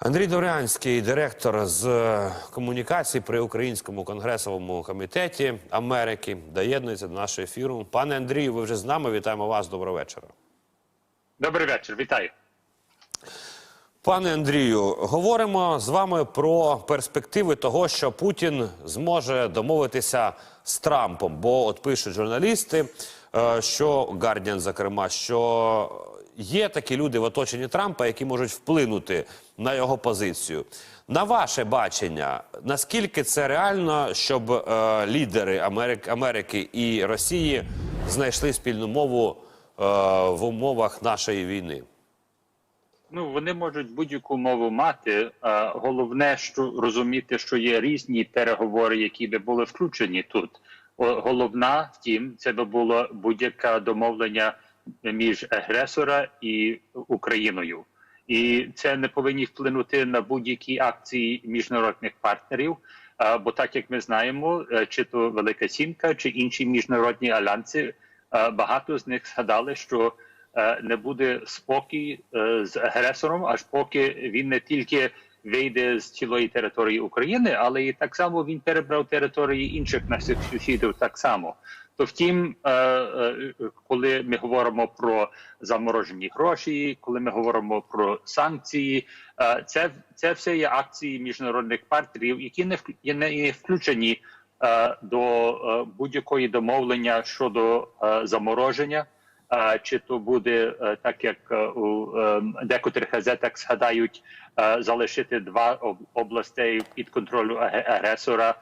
Андрій Дорянський, директор з е, комунікацій при Українському конгресовому комітеті Америки, доєднується до нашого ефіру. Пане Андрію, ви вже з нами. Вітаємо вас. Доброго вечора. Добрий вечір, вітаю. Пане Андрію, говоримо з вами про перспективи того, що Путін зможе домовитися з Трампом. Бо от пишуть журналісти, е, що Гардіан, зокрема, що є такі люди в оточенні Трампа, які можуть вплинути на його позицію. На ваше бачення, наскільки це реально, щоб е, лідери Америки, Америки і Росії знайшли спільну мову е, в умовах нашої війни? Ну вони можуть будь-яку мову мати. А головне, що розуміти, що є різні переговори, які би були включені тут. Головна, втім, це би було будь-яке домовлення між агресора і Україною. І це не повинні вплинути на будь-які акції міжнародних партнерів. Бо так як ми знаємо, е, чи то Велика Сімка, чи інші міжнародні альянси, е, багато з них згадали, що е, не буде спокій з агресором, аж поки він не тільки вийде з цілої території України, але і так само він перебрав території інших наших сусідів так само. То втім, е, е, коли ми говоримо про заморожені гроші, коли ми говоримо про санкції, е, це, це все є акції міжнародних партнерів, які не не включені до будь-якої домовлення щодо замороження. Чи то буде е, так, як е, у е, декотрих газетах згадають, залишити два областей під контролю агресора,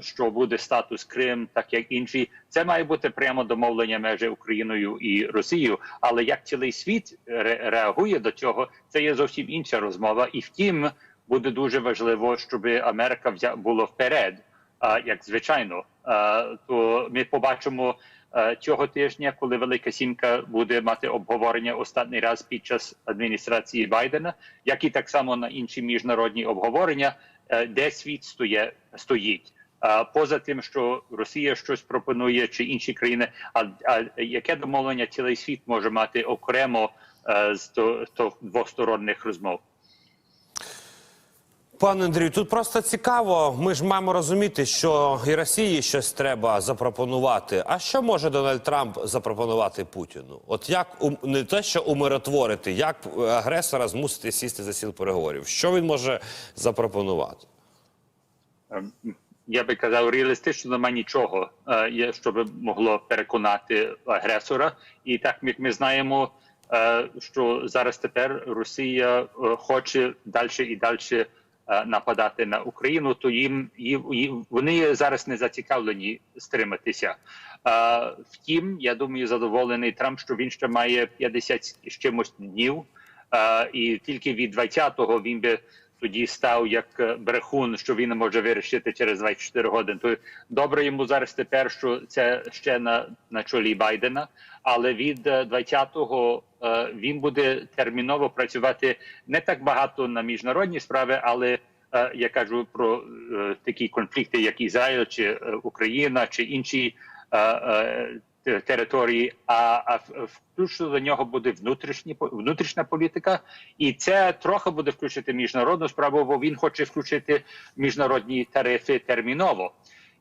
що буде статус Крим, так як інші. Це має бути прямо домовлення між Україною і Росією. Але як цілий світ реагує до цього, це є зовсім інша розмова. І втім, буде дуже важливо, щоб Америка взя була вперед. Як звичайно, то ми побачимо цього тижня, коли Велика Сімка буде мати обговорення останній раз під час адміністрації Байдена, як і так само на інші міжнародні обговорення, е, де світ стоє, стоїть. Поза тим, що Росія щось пропонує, чи інші країни, а, а яке домовлення цілий світ може мати окремо е, з то, то двосторонних розмов? Пане Андрію, тут просто цікаво. Ми ж маємо розуміти, що і Росії щось треба запропонувати. А що може Дональд Трамп запропонувати Путіну? От як не те, що умиротворити, як агресора змусити сісти за сіл переговорів? Що він може запропонувати? Ем, Я би казав, реалістично немає нічого, е, що би могло переконати агресора. І так як ми знаємо, е, що зараз тепер Росія е, хоче далі і далі нападати на Україну, то їм, вони зараз не зацікавлені стриматися. Е, Втім, я думаю, задоволений Трамп, що він ще має 50 з чимось днів, е, і тільки від 20-го він би тоді став як е, брехун, що він може вирішити через 24 години. То добре йому зараз тепер, що це ще на, на чолі Байдена, але від е, 20-го е, він буде терміново працювати не так багато на міжнародні справи, але е, я кажу про е, такі конфлікти, як Ізраїль чи е, Україна, чи інші. Е, те- Території, а, а включно до нього буде внутрішні внутрішня політика, і це трохи буде включити міжнародну справу, бо він хоче включити міжнародні тарифи терміново.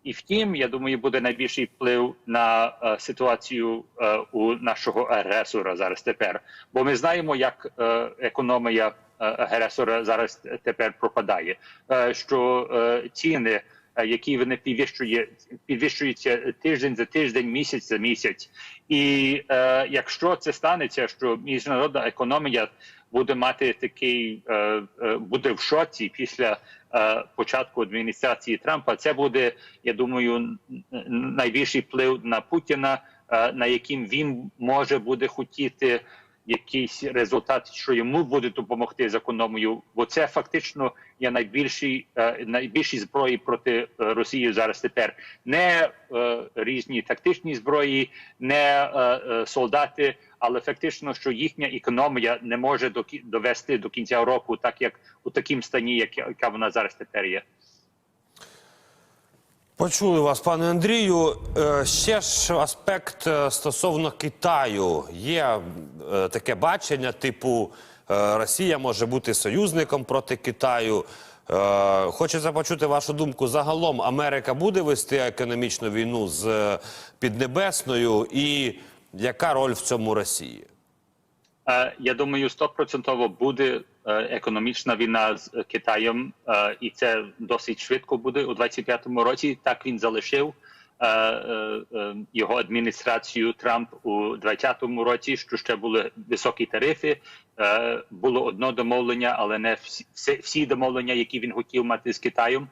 І втім, я думаю, буде найбільший вплив на е, ситуацію е, у нашого агресора зараз тепер. Бо ми знаємо, як е, економія е, агресора зараз тепер пропадає. Е, що е, ціни, е, які вони підвищує, підвищуються тиждень за тиждень, місяць за місяць. І е, якщо це станеться, що міжнародна економія буде мати такий, е, е, буде в шоці після е, початку адміністрації Трампа, це буде, я думаю, найбільший вплив на Путіна, е, на яким він може буде хотіти якийсь результат, що йому буде допомогти з економією, бо це фактично є найбільші е, найбільші зброї проти е, Росії зараз тепер. Не е, різні тактичні зброї, не солдати, але фактично, що їхня економія не може до довести до кінця року, так як у такому стані, як яка вона зараз тепер є. Почули вас, пане Андрію. Е, Ще ж аспект е, стосовно Китаю. Є е, таке бачення, типу, Росія може бути союзником проти Китаю. Хочеться почути вашу думку. Загалом Америка буде вести економічну війну з Піднебесною, і яка роль в цьому Росії? Е, Я думаю, стопроцентово буде е, економічна війна з е, Китаєм, і це досить швидко буде у 25-му році. Так він залишив його адміністрацію Трамп у 20-му році, що ще були високі тарифи. Було одно домовлення, але не всі, домовлення, які він хотів мати з Китаєм.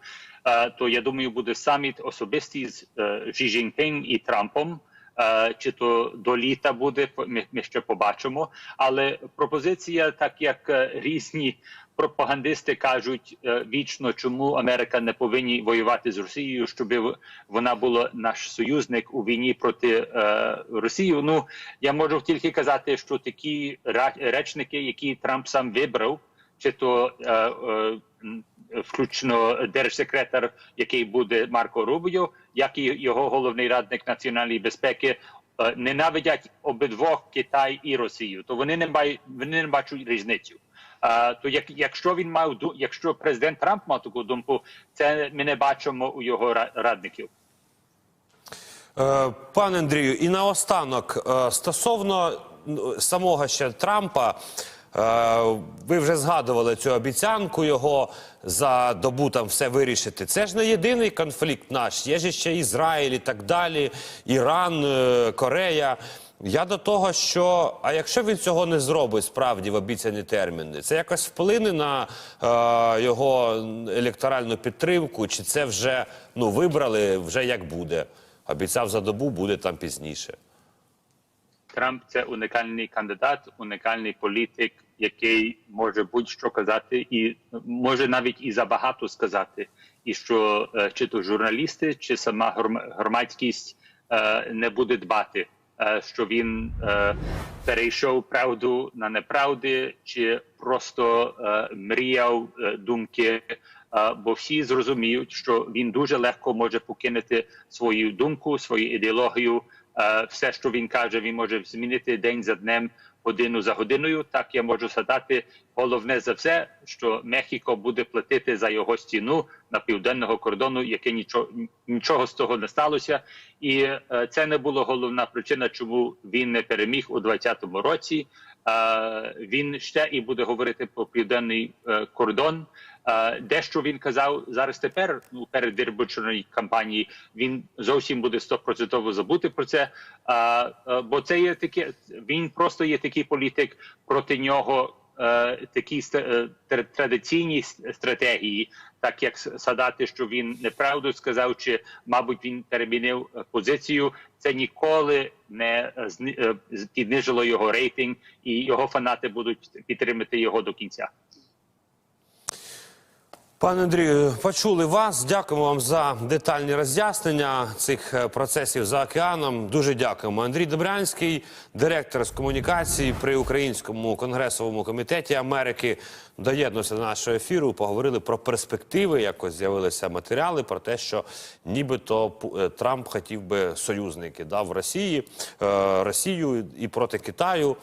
То я думаю, буде саміт особистий з Жі Жінпінг і Трампом. Е, Чи то до літа буде, ми, ми ще побачимо. Але пропозиція, так як е, різні пропагандисти кажуть е, вічно, чому Америка не повинні воювати з Росією, щоб вона була наш союзник у війні проти Росії. Ну я можу тільки казати, що такі речники, які Трамп сам вибрав, чи то включно держсекретар, який буде Марко Рубіо, як і його головний радник національної безпеки, е, ненавидять обидвох Китай і Росію. То вони не мають вони не бачать різницю. А, то як, якщо він мав якщо президент Трамп мав таку думку, це ми не бачимо у його радників. Е, Пане Андрію, і наостанок е, стосовно самого ще Трампа. Е, Ви вже згадували цю обіцянку його за добу там все вирішити. Це ж не єдиний конфлікт наш. Є ж ще Ізраїль і так далі, Іран, е, Корея. Я до того, що а якщо він цього не зробить справді в обіцяні терміни, це якось вплине на е, його електоральну підтримку, чи це вже ну вибрали вже як буде? Обіцяв за добу, буде там пізніше. Трамп це унікальний кандидат, унікальний політик, який може будь-що казати, і може навіть і забагато сказати. І що е, чи то журналісти, чи сама гром- громадськість е, не буде дбати, е, що він перейшов правду на неправди, чи просто мріяв думки. Бо всі зрозуміють, що він дуже легко може покинути свою думку, свою ідеологію. Все, що він каже, він може змінити день за днем, годину за годиною. Так я можу сказати, головне за все, що Мехіко буде платити за його стіну на південного кордону, яке нічого нічого з того не сталося, і е, це не була головна причина, чому він не переміг у 2020 році. Е, Він ще і буде говорити про південний е, кордон. Е, Дещо він казав зараз тепер ну, перед виборчої кампанії. Він зовсім буде стопроцентово забути про це. Бо це є таке. Він просто є такий політик проти нього. Е, Такі е, тр- традиційні стратегії, так як садати, що він неправду сказав, чи мабуть він перемінив е, позицію. Це ніколи не піднижило його рейтинг, і його фанати будуть підтримати його до кінця. Пане Андрію, почули вас. Дякуємо вам за детальні роз'яснення цих е, процесів за океаном. Дуже дякуємо. Андрій Добрянський, директор з комунікації при Українському конгресовому комітеті Америки, доєднувся до нашого ефіру. Поговорили про перспективи. Якось з'явилися матеріали про те, що нібито е, Трамп хотів би союзники да, в Росії, е, Росію і проти Китаю.